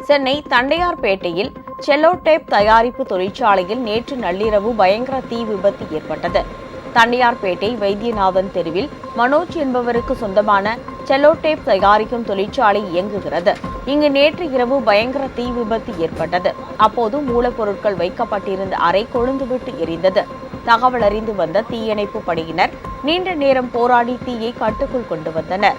Chennai தண்டையார்பேட்டையில் Cello tape தயாரிப்பு தொழிற்சாலையில் நேற்று நள்ளிரவு பயங்கர தீ விபத்து ஏற்பட்டது. தண்டையார்பேட்டை வைத்தியநாதன் தெருவில் மனோஜ் என்பவருக்கு சொந்தமான செல்லோ டேப் தயாரிக்கும் தொழிற்சாலை இயங்குகிறது. இங்கு நேற்று இரவு பயங்கர தீ விபத்து ஏற்பட்டது. அப்போது மூலப்பொருட்கள் வைக்கப்பட்டிருந்த அறை கொழுந்துவிட்டு எரிந்தது. தகவல் அறிந்து வந்த தீயணைப்பு படையினர் நீண்ட நேரம் போராடி தீயை கட்டுக்குள் கொண்டு வந்தனர்.